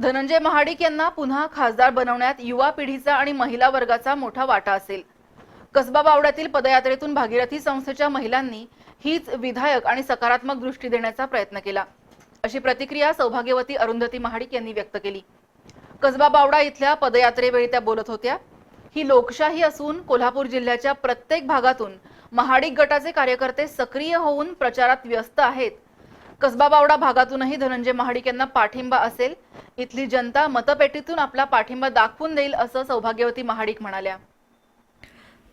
धनंजय महाडिक यांना पुन्हा खासदार बनवण्यात युवा पिढीचा आणि महिला वर्गाचा मोठा वाटा असेल. कसबा बावड्यातील पदयात्रेतून भागीरथी संस्थेच्या महिलांनी हीच विधायक आणि सकारात्मक दृष्टी देण्याचा प्रयत्न केला. अशी प्रतिक्रिया सौभाग्यवती अरुंधती महाडिक यांनी व्यक्त केली. कसबा बावडा इथल्या पदयात्रेवेळी त्या बोलत होत्या ही लोकशाही असून कोल्हापूर जिल्ह्याच्या प्रत्येक भागातून महाडिक गटाचे कार्यकर्ते सक्रिय होऊन प्रचारात व्यस्त आहेत. कसबा बावडा भागातूनही धनंजय महाडिक यांना पाठिंबा असेल. इथली जनता मतपेटीतून आपला पाठिंबा दाखवून देईल असं सौभाग्यवती महाडिक म्हणाल्या.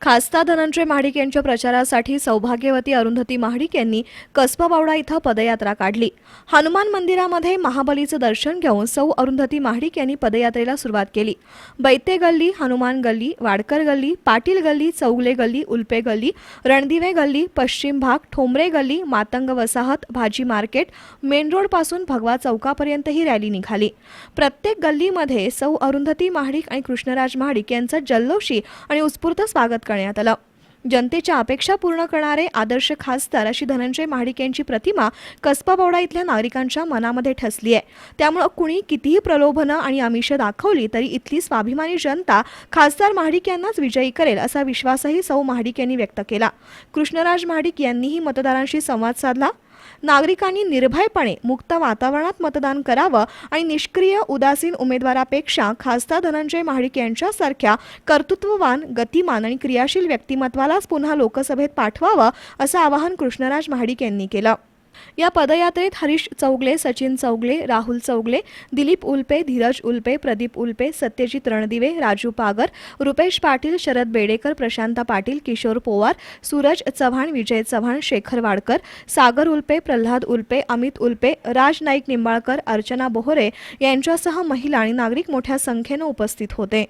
खासदार धनंजय महाडिक यांच्या प्रचारासाठी सौभाग्यवती अरुंधती महाडिक यांनी कसबा बावडा इथं पदयात्रा काढली. हनुमान मंदिरामध्ये महाबलीचं दर्शन घेऊन सौ अरुंधती महाडिक यांनी पदयात्रेला सुरुवात केली. बैते गल्ली हनुमान गल्ली वाडकर गल्ली पाटील गल्ली चौगले गल्ली उल्पे गल्ली रणदिवे गल्ली पश्चिम भाग ठोंबरे गल्ली मातंग वसाहत भाजी मार्केट मेन रोडपासून भगवा चौकापर्यंत ही रॅली निघाली. प्रत्येक गल्लीमध्ये सौ अरुंधती महाडिक आणि कृष्णराज महाडिक यांचं जल्लोषी आणि उत्स्फूर्त स्वागत करण्यात आलं. जनतेच्या अपेक्षा पूर्ण करणारे आदर्श खासदार अशी धनंजय महाडिक यांची प्रतिमा कसबाबवडा इथल्या नागरिकांच्या मनामध्ये ठसली आहे. त्यामुळं कुणी कितीही प्रलोभनं आणि आमिष दाखवली तरी इथली स्वाभिमानी जनता खासदार महाडिक यांनाच विजयी करेल असा विश्वासही सौ महाडिक यांनी व्यक्त केला. कृष्णराज महाडिक यांनीही मतदारांशी संवाद साधला. नागरिकांनी निर्भयपणे मुक्त वातावरणात मतदान करावं आणि निष्क्रिय उदासीन उमेदवारापेक्षा खासदार धनंजय महाडिक यांच्यासारख्या कर्तृत्ववान गतिमान आणि क्रियाशील व्यक्तिमत्वालाच पुन्हा लोकसभेत पाठवावं असं आवाहन कृष्णराज महाडिक यांनी केलं. या पदयात्रेत हरीश चौगले सचिन चौगले राहुल चौगले दिलीप उल्पे धीरज उल्पे प्रदीप उल्पे सत्यजित रणदिवे राजू पागर रुपेश पाटील शरद बेडेकर प्रशांत पाटील किशोर पोवार सूरज चव्हाण विजय चव्हाण शेखर वाडकर सागर उल्पे प्रल्हाद उल्पे अमित उल्पे राज नाईक निंबाळकर अर्चना बोहरे यांच्यासह महिला आणि नागरिक मोठ्या संख्येनं उपस्थित होते.